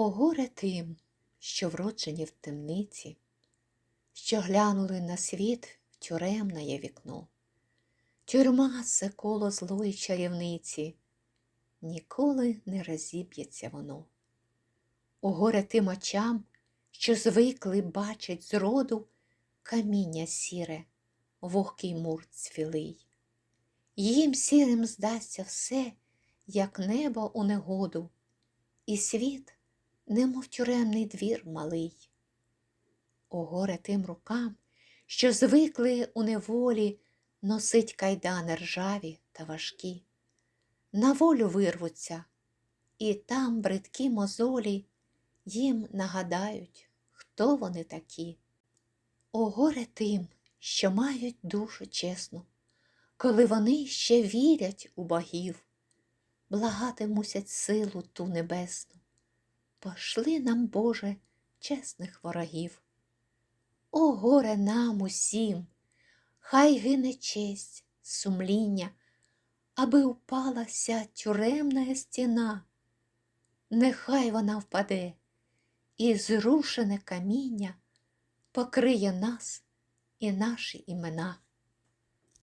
О горе тим, що вроджені в темниці, що глянули на світ в тюремне вікно. Тюрма це коло злої чарівниці, ніколи не розіб'ється воно. О горе тим очам, що звикли бачить зроду каміння сіре, вогкий мур цвілий. Їм сірим здасться все, як небо у негоду, і світ, немов тюремний двір малий. О горе тим рукам, що звикли у неволі носить кайдани ржаві та важкі. На волю вирвуться, і там бридкі мозолі їм нагадають, хто вони такі. О горе тим, що мають душу чесну, коли вони ще вірять у богів, благати мусять силу ту небесну. Пошли нам, Боже, чесних ворогів. О горе нам усім, хай гине честь, сумління, аби упала ся тюремна стіна, нехай вона впаде, і зрушене каміння покриє нас і наші імена.